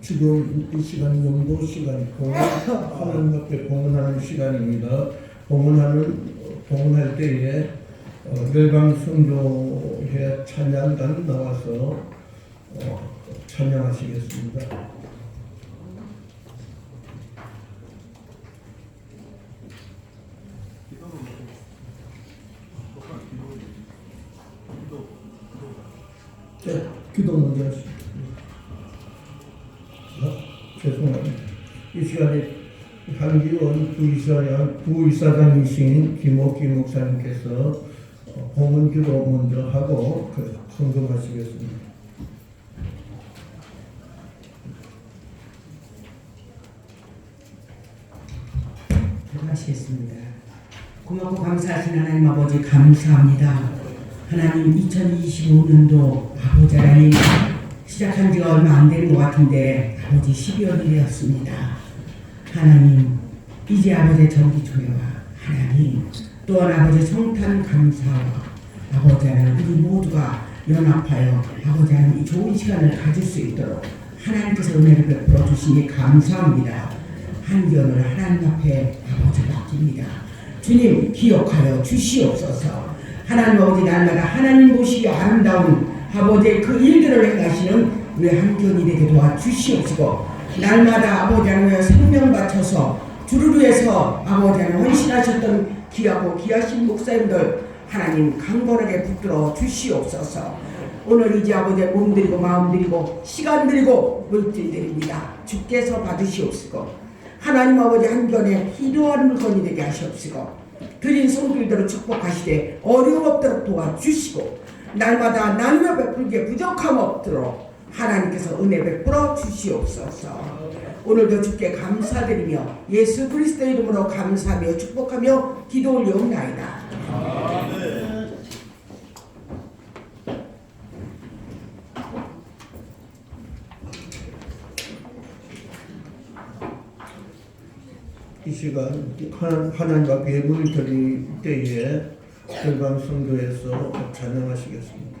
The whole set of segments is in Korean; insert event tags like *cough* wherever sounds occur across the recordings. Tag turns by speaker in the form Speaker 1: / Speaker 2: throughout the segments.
Speaker 1: 지금 이 시간 연도 시간이고 하나님 앞에 봉헌하는 시간입니다. 봉헌하는 봉헌할 때에 어, 열방 성교회 찬양단 나와서 어, 찬양하시겠습니다. 자, 기도 먼저 하시죠. 아, 죄송합니다. 이 시간에 한기원 부이사장, 부이사장이신 김옥기 목사님께서 어, 봉헌 기도 먼저 하고 그 성금하시겠습니다.
Speaker 2: 기도하시겠습니다. 고맙고 감사하신 하나님 아버지 감사합니다. 하나님 2025년도 아버지 하나님 시작한 지가 얼마 안 되는 것 같은데 아버지 12월이 되었습니다. 하나님 이제 아버지 정기초회와 하나님 또한 아버지 성탄 감사와 아버지 하나님 우리 모두가 연합하여 아버지 하나님 이 좋은 시간을 가질 수 있도록 하나님께서 은혜를 베풀어 주시니 감사합니다. 한견을 하나님 앞에 아버지 맡깁니다. 주님 기억하여 주시옵소서. 하나님 아버지 날마다 하나님 보시기 아름다운 아버지의 그 일들을 행하시는 우리 한견일에게 도와 주시옵시고 날마다 아버지 하나님 생명 바쳐서 주를 위해서 아버지 하나님 헌신하셨던 귀하고 귀하신 목사님들 하나님 강건하게 붙들어 주시옵소서. 오늘 이제 아버지의 몸 드리고 마음 드리고 시간 드리고 물질 드립니다. 주께서 받으시옵시고 하나님 아버지 한견에 필요한 물건이 되게 하시옵시고 드린 손길대로 축복하시되 어려움 없도록 도와주시고 날마다 나누며 베풀기에 부족함 없도록 하나님께서 은혜 베풀어 주시옵소서 오늘도 주께 감사드리며 예수 그리스도 이름으로 감사하며 축복하며 기도 올려옵나이다
Speaker 1: 이 시간 하나- 하나님 앞에 예물 드릴 때에 열방 성교에서 찬양하시겠습니다.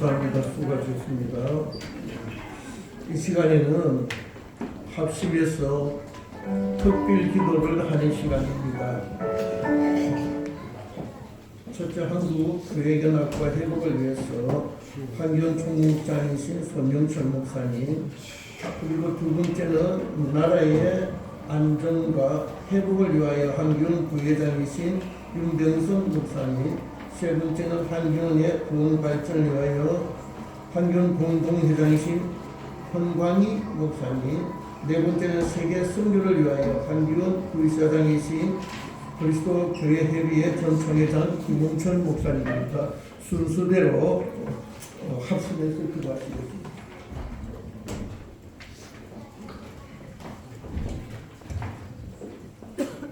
Speaker 3: 감사합니다. 수고하셨습니다. 이 시간에는 합심해서 특별 기도를 하는 시간입니다. 첫째 한국 교회견학과 회복을 위해서 환경 총무장이신 손영철 목사님 그리고 두 번째는 나라의 안전과 회복을 위하여 환경 부회장이신 윤병선 목사님 세 번째는 환경의 구원 발전을 위하여 환경 공동회장이신 현광희 목사님 네 번째는 세계 선교를 위하여 한기원 부의사장이신 그리스도 교회 협의회 전 총회장 김용철 목사님입니다. 순서대로 어, 합심해서 기도하시겠습니다.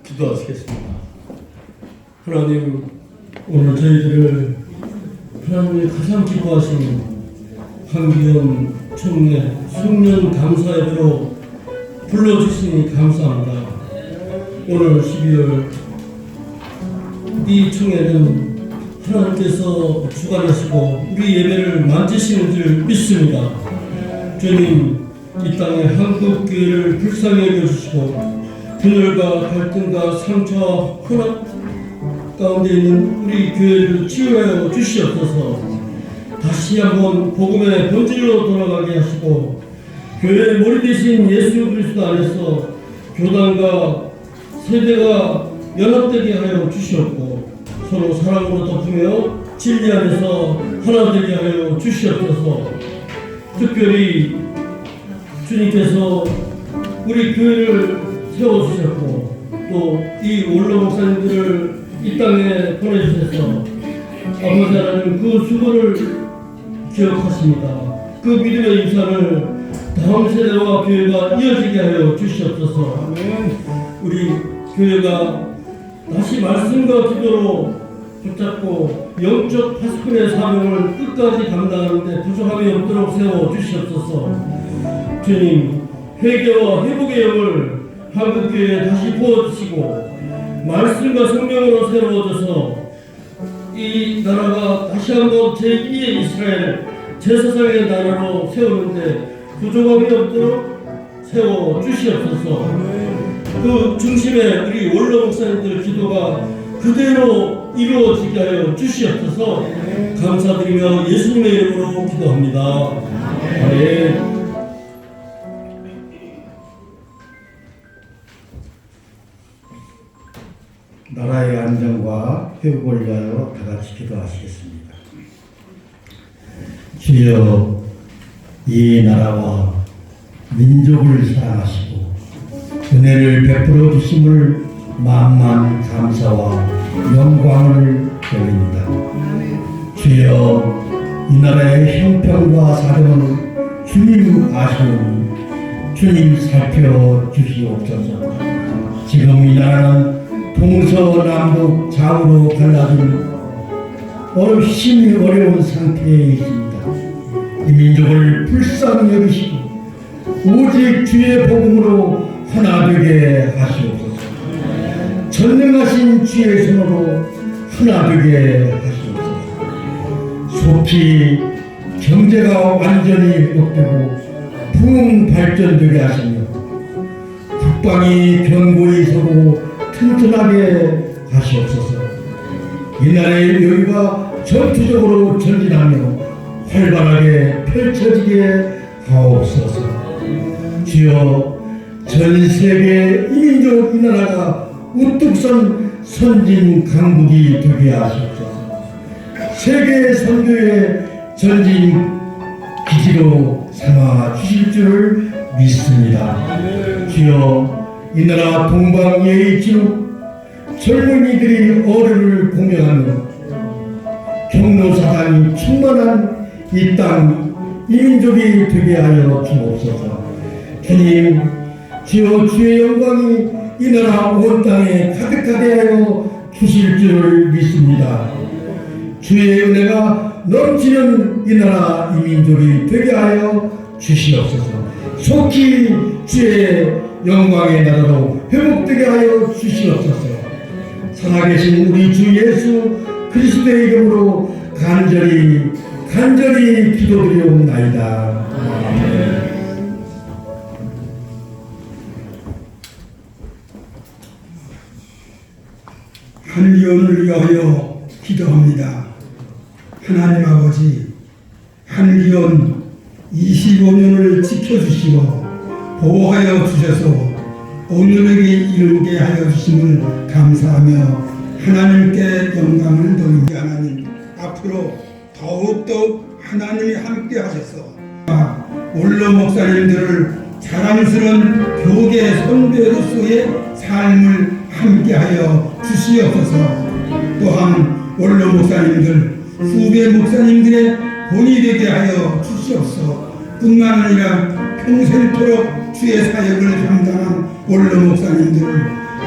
Speaker 4: 기도하시겠습니다. 하나님, 오늘 저희들을 하나님이 가장 기뻐하시는 황기현 총회 숙련 감사 예배로 불러주시니 감사합니다. 오늘 12월 이 총회는 하나님께서 주관하시고 우리 예배를 만지시는 줄 믿습니다. 주님 이 땅에 한국 교회를 불쌍히 여겨주시고 분열과 갈등과 상처와 혼합 가운데 있는 우리 교회를 치유하여 주시옵소서. 다시 한번 복음의 본질로 돌아가게 하시고 교회의 머리 대신 예수 그리스도 안에서 교단과 세대가 연합되게 하여 주시옵고 서로 사랑으로 덮으며 진리 안에서 하나 되게 하여 주시옵소서. 특별히 주님께서 우리 교회를 세워주셨고 또 이 원로 목사님들을 이 땅에 보내주셔서 아버지 하나님 그 수고를 기억하십니다. 그 믿음의 인사를 다음 세대와 교회가 이어지게 하여 주시옵소서. 우리 교회가 다시 말씀과 기도로 붙잡고 영적 파수꾼의 사명을 끝까지 감당하는데 부족함이 없도록 세워 주시옵소서. 주님 회개와 회복의 영을 한국 교회에 다시 부어 주시고 말씀과 성령으로 새로워져서 이 나라가 다시 한번 제2의 이스라엘 제사상의 나라로 세우는데 부족함이 없도록 세워 주시옵소서. 그 중심에 우리 원로 목사님들 기도가 그대로 이루어지게 하여 주시옵소서. 감사드리며 예수님의 이름으로 기도합니다. 아멘.
Speaker 5: 나라의 안정과 회복을 위하여 다 같이 기도하시겠습니다. 주여 이 나라와 민족을 사랑하시고 은혜를 베풀어 주심을 만만 감사와 영광을 돌립니다. 주여 이 나라의 형편과 사정을 주님 아시오니 주님 살펴 주시옵소서. 지금 이 나라는 동서남북 좌우로 갈라진 훨씬 어려운 상태에 있습니다. 이 민족을 불쌍히 여기시고 오직 주의 복음으로 하나 되게 하시옵소서. 전능하신 주의 손으로 하나 되게 하시옵소서. 속히 경제가 완전히 회복되고 부흥 발전되게 하시며 국방이 견고히 서고 튼튼하게 하시옵소서. 이 나라의 여유가 전투적으로 전진하며 활발하게 펼쳐지게 하옵소서. 주여 전 세계 이민족 이 나라가 우뚝 선 선진 강국이 되게 하시옵소서. 세계 선교의 전진 기지로 삼아 주실 줄을 믿습니다. 주여 이 나라 동방예의 진욱 젊은이들이 어른을 공경하며 경로사당이 충만한 이 땅 이민족이 되게 하여 주옵소서. 주님, 주여 주의 영광이 이 나라 온 땅에 가득하게 하여 주실 줄을 믿습니다. 주의 은혜가 넘치는 이 나라 이민족이 되게 하여 주시옵소서. 속히 주의 영광의 나라로 회복되게 하여 주시옵소서. 살아계신 우리 주 예수 그리스도의 이름으로 간절히 간절히 기도드리옵나이다.
Speaker 6: 한기원을 위하여 기도합니다. 하나님 아버지, 한기원 25년을 지켜주시고 보호하여 주셔서 오늘에게 이르게 하여 주심을 감사하며 하나님께 영광을 돌립니다. 하나님 앞으로 더욱더욱 하나님이 함께 하셔서 원로 목사님들을 자랑스러운 교계 선배로서의 삶을 함께하여 주시옵소서. 또한 원로 목사님들, 후배 목사님들의 본이 되게 하여 주시옵소서. 뿐만 아니라 평생토록 주의 사역을 감당한 원로 목사님들을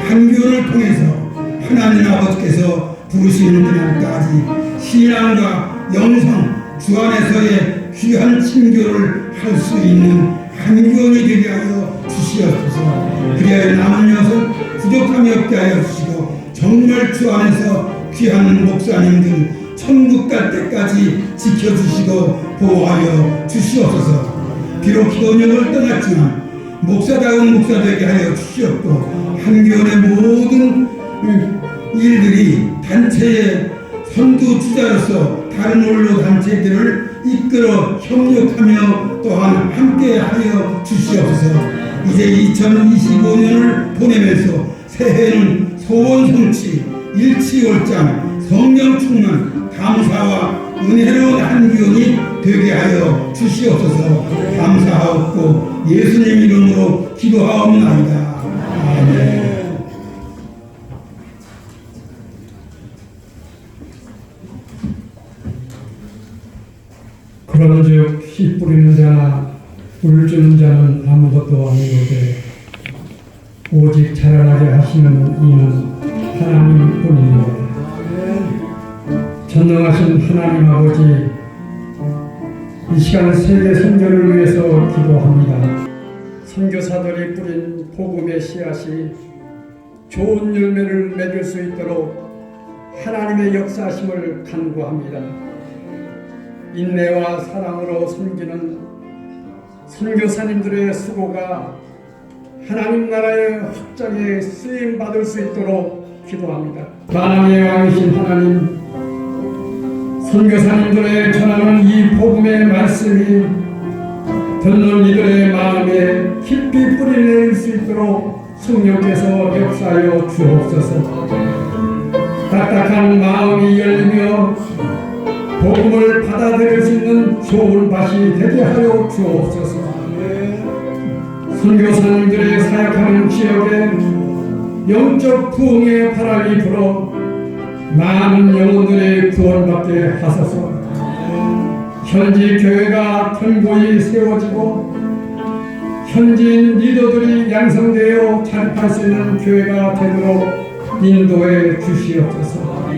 Speaker 6: 한교를 통해서 하나님 아버지께서 부르시는 그날까지 신앙과 영성 주 안에서의 귀한 친교를 할 수 있는 한교원이 되게 하여 주시옵소서. 그리하여 남은 녀석 부족함이 없게 하여 주시고 정말 주 안에서 귀한 목사님들 천국 갈 때까지 지켜주시고 보호하여 주시옵소서. 비록 기도년을 떠났지만 목사다운 목사 되게 하여 주시옵고 한교원의 모든 음, 일들이 단체의 선두 주자로서 다른 원로 단체들을 이끌어 협력하며 또한 함께 하여 주시옵소서. 이제 2025년을 보내면서 새해는 소원 성취, 일치월장, 성령 충만, 감사와 은혜로운 한기원이 되게 하여 주시옵소서. 감사하옵고 예수님 이름으로 기도하옵나이다. 아멘.
Speaker 7: 그런즉 씨 뿌리는 자나 물 주는 자는 아무것도 아니로되 오직 자라나게 하시는 이는 하나님뿐이니라. 전능하신 하나님 아버지 이 시간 세계 선교를 위해서 기도합니다. 선교사들이 뿌린 복음의 씨앗이 좋은 열매를 맺을 수 있도록 하나님의 역사심을 간구합니다. 인내와 사랑으로 섬기는 선교사님들의 수고가 하나님 나라의 확장에 쓰임 받을 수 있도록 기도합니다. 만왕의 왕이신 하나님, 선교사님들의 전하는 이 복음의 말씀이 듣는 이들의 마음에 깊이 뿌리낼 수 있도록 성령께서 역사하여 주옵소서. 딱딱한 마음이 열리며 복음을 받아들일 수 있는 좋은 밭이 되게 하여 주옵소서. 선교사님들의 사역하는 지역에 영적 부흥의 바람이 불어 많은 영혼들의 구원받게 하소서. 현지 교회가 견고히 세워지고 현지인 리더들이 양성되어 자립할 수 있는 교회가 되도록 인도해 주시옵소서.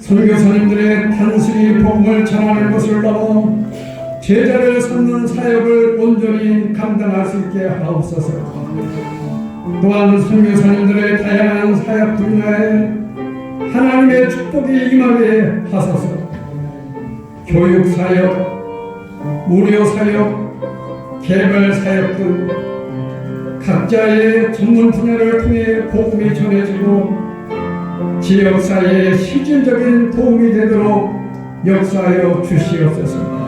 Speaker 7: 선교사님들의 단순히 복음을 전하는 것을 넘어 제자를 삼는 사역을 온전히 감당할 수 있게 하옵소서. 또한 선교사님들의 다양한 사역 분야에 하나님의 축복이 임하게 하소서. 교육 사역, 무료 사역, 개발 사역 등 각자의 전문 분야를 통해 복음이 전해지고 지역 사회에 실질적인 도움이 되도록 역사하여 주시옵소서.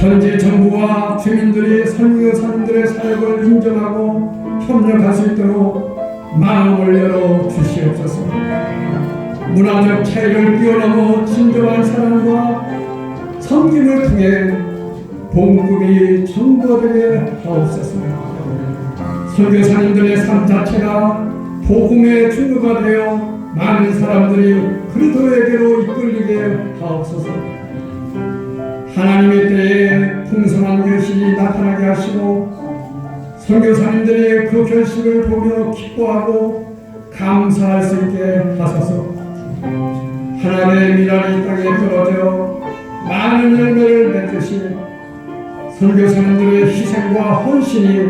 Speaker 7: 현지 정부와 주민들이 선교사님들의 사역을 인정하고 협력할 수 있도록 마음을 열어 주시옵소서. 문화적 차이를 뛰어넘어 진정한 사랑과 섬김을 통해 복음이 전도되게 하옵소서. 선교사님들의 삶 자체가 복음의 증거가 되어 많은 사람들이 그리스도에게로 이끌리게 하옵소서. 하나님의 때에 풍성한 결실이 나타나게 하시고 선교사님들의 그 결실을 보며 기뻐하고 감사할 수 있게 하소서. 하나님의 미랄이 땅에 떨어져 많은 열매를 맺듯이 선교사님들의 희생과 헌신이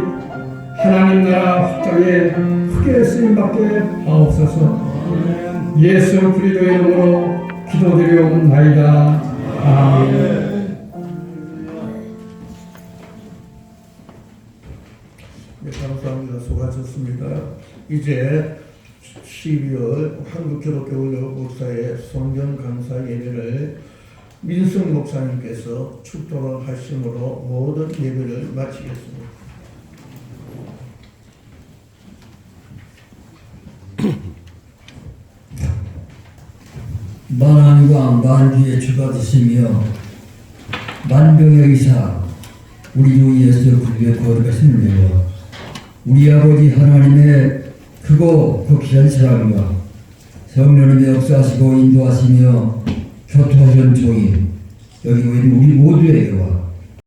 Speaker 7: 하나님 나라 확장에 크게 쓰임받게 하옵소서. 예수 그리스도의 이름으로 기도드리옵나이다. 아멘.
Speaker 3: 네, 감사합니다. 수고하셨습니다. 이제 12월 한국기독교원로 목사의 성경 강사 예배를 민승 목사님께서 축도를 하심으로 모든 예배를 마치겠습니다. *coughs*
Speaker 8: 만왕과 만주의 주가 되시며 만병의 의사 우리 주 예수 그리스도의 거룩하신 은혜와 우리 아버지 하나님의 크고 극실한 사랑과 성령님의 역사하시고 인도하시며 교토하신 종이 여기 있는 우리 모두에게와